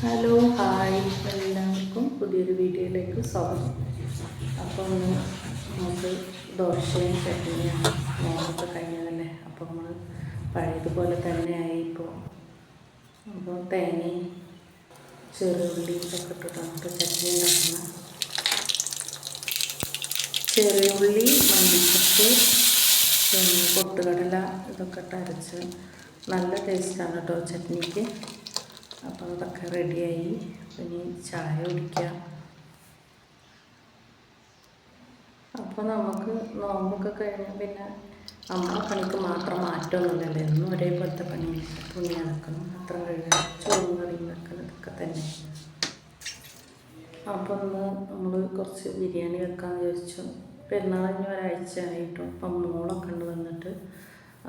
Hello hi. എല്ലാവർക്കും പുതിയൊരു വീഡിയോയിലേക്ക് സ്വാഗതം. അപ്പോൾ നമുക്ക് ദോശയും ചട്ടിനിയാണ് നോമ്പൊക്കെ കഴിഞ്ഞതല്ലേ? അപ്പോൾ നമ്മൾ പഴയതുപോലെ തന്നെയായി ഇപ്പോൾ അപ്പോൾ തേങ്ങയും ചെറുള്ളി ഒക്കെ ഇട്ടിട്ടാണ് നമുക്ക് ചട്നി ഉണ്ടാക്കുന്നത് ചെറിയ ഉള്ളി മല്ലിച്ചപ്പ് പൊട്ടുകടല ഇതൊക്കെ ഇട്ട് അരച്ച് നല്ല ടേസ്റ്റാണ് കേട്ടോ ചട്നിക്ക്. അപ്പോൾ അതൊക്കെ റെഡിയായി ഇനി ചായ കുടിക്കാം. അപ്പോൾ നമുക്ക് നോമ്പൊക്കെ കഴിഞ്ഞ് പിന്നെ അമ്മ പണിക്ക് മാത്രം മാറ്റമൊന്നുമില്ലല്ലോ. എന്നും ഒരേപോലത്തെ പണി തുണി നടക്കണം. പാത്രം കഴുകണം ചോറും കറിയും വെക്കണം ഇതൊക്കെ തന്നെ. അപ്പോൾ ഒന്ന് നമ്മൾ കുറച്ച് ബിരിയാണി വെക്കാമെന്ന് ചോദിച്ചു കഴിഞ്ഞ് ഒരാഴ്ച ആയിട്ടും അപ്പം മോളൊക്കെ ഉണ്ട് വന്നിട്ട്.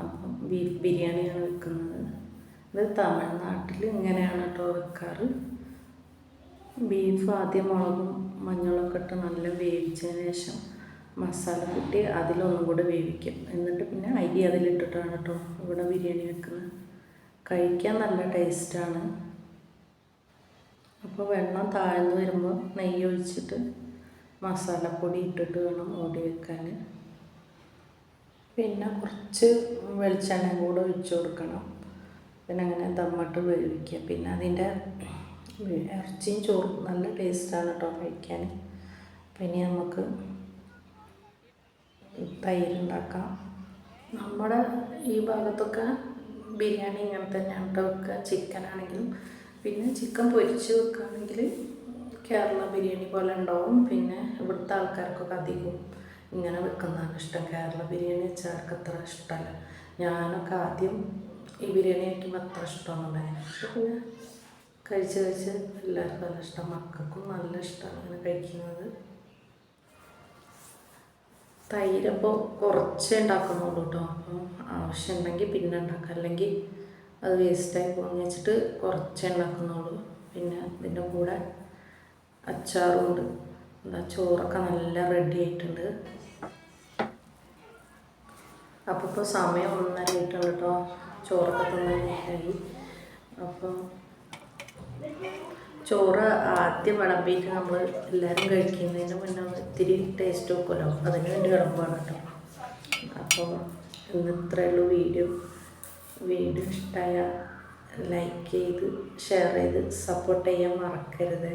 അപ്പം ബീഫ് ബിരിയാണിയാണ് വെക്കുന്നത്. ഇത് തമിഴ്നാട്ടിൽ ഇങ്ങനെയാണ് കേട്ടോ വെക്കാറ്. ബീഫ് ആദ്യം മുളകും മഞ്ഞളൊക്കെ ഇട്ട് നല്ല വേവിച്ചതിന് ശേഷം മസാല കൂട്ടി അതിലൊന്നും കൂടെ വേവിക്കും. എന്നിട്ട് പിന്നെ അരി അതിലിട്ടിട്ടാണ് കേട്ടോ ഇവിടെ ബിരിയാണി വെക്കുന്നത്. കഴിക്കാൻ നല്ല ടേസ്റ്റാണ്. അപ്പോൾ വെള്ളം താഴ്ന്നു വരുമ്പോൾ നെയ്യ് ഒഴിച്ചിട്ട് മസാലപ്പൊടി ഇട്ടിട്ട് വേണം മൂടി വെക്കാൻ പിന്നെ കുറച്ച് വെളിച്ചെണ്ണ കൂടെ ഒഴിച്ചു കൊടുക്കണം. പിന്നെ അങ്ങനെ ദമ്മിട്ട് വേവിക്കുക. പിന്നെ അതിന്റെ ഇറച്ചിയും ചോറും നല്ല ടേസ്റ്റാണ് കേട്ടോ കഴിക്കാൻ. പിന്നെ നമുക്ക് തൈര് ഉണ്ടാക്കാം നമ്മുടെ ഈ ഭാഗത്തൊക്കെ ബിരിയാണി ഇങ്ങനെ തന്നെയാണ് വെക്കുക. ചിക്കൻ ആണെങ്കിലും പിന്നെ ചിക്കൻ പൊരിച്ച് വെക്കുകയാണെങ്കിൽ കേരള ബിരിയാണി പോലെ ഉണ്ടാവും. പിന്നെ ഇവിടുത്തെ ആൾക്കാർക്കൊക്കെ അധികവും ഇങ്ങനെ വെക്കുന്നതാണ് ഇഷ്ടം. കേരള ബിരിയാണി വെച്ചാൽ അവർക്ക് അത്ര ഇഷ്ടമല്ല. ഞാനൊക്കെ ആദ്യം ഈ ബിരിയാണി കഴിക്കുമ്പോൾ അത്ര ഇഷ്ടമൊന്നുണ്ടായിരുന്നു അപ്പോൾ പിന്നെ കഴിച്ച് കഴിച്ച് എല്ലാവർക്കും നല്ല ഇഷ്ടം മക്കൾക്കും നല്ല ഇഷ്ടമാണ് അങ്ങനെ കഴിക്കുന്നത്. തൈരപ്പോൾ കുറച്ചേ ഉണ്ടാക്കുന്നുള്ളൂ കേട്ടോ അപ്പം ആവശ്യമുണ്ടെങ്കിൽ പിന്നെ ഉണ്ടാക്കാം. അല്ലെങ്കിൽ അത് വേസ്റ്റായി പോകുന്ന വെച്ചിട്ട് കുറച്ചേ ഉണ്ടാക്കുന്നുള്ളൂ. പിന്നെ ഇതിന്റെ കൂടെ അച്ചാറുണ്ട്. എന്താ ചോറൊക്കെ നല്ല റെഡി ആയിട്ടുണ്ട്. അപ്പോൾ ഇപ്പോൾ സമയം ഒന്നര ആയിട്ടുണ്ട് കേട്ടോ ചോറൊക്കെ തിന്നാനായി അപ്പോൾ ചോറ് ആദ്യം വിളമ്പിയിട്ട് നമ്മൾ എല്ലാവരും കഴിക്കുന്നതിന് മുന്നേ ഇത്തിരി ടേസ്റ്റ് വെക്കുമല്ലോ അതിന് വേണ്ടി വിളമ്പാണ് കേട്ടോ. അപ്പോൾ ഇന്ന് ഇത്രയേ ഉള്ളൂ വീഡിയോ. വീഡിയോ ഇഷ്ടമായ ലൈക്ക് ചെയ്ത് ഷെയർ ചെയ്ത് സപ്പോർട്ട് ചെയ്യാൻ മറക്കരുത്.